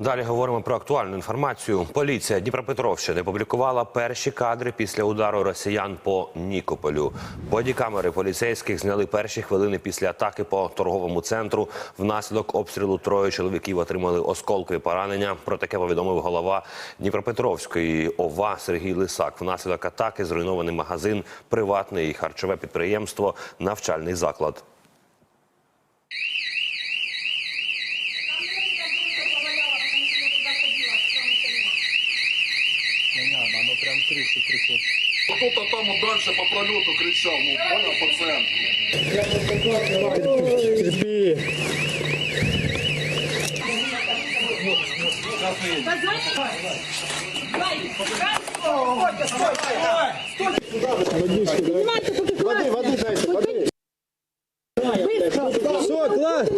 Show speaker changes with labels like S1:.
S1: Далі говоримо про актуальну інформацію. Поліція Дніпропетровщини публікувала перші кадри після удару росіян по Нікополю. Бодікамери поліцейських зняли перші хвилини після атаки по торговому центру. Внаслідок обстрілу троє чоловіків отримали осколкові поранення. Про таке повідомив голова Дніпропетровської ОВА Сергій Лисак. Внаслідок атаки зруйнований магазин, приватне і харчове підприємство, навчальний заклад.
S2: прям 30 приходит.
S3: Кто-то там дальше по пролету кричал, ну понял, пациент.
S4: Терпи. Водички, воды, воды дайте, воды. Все, класс.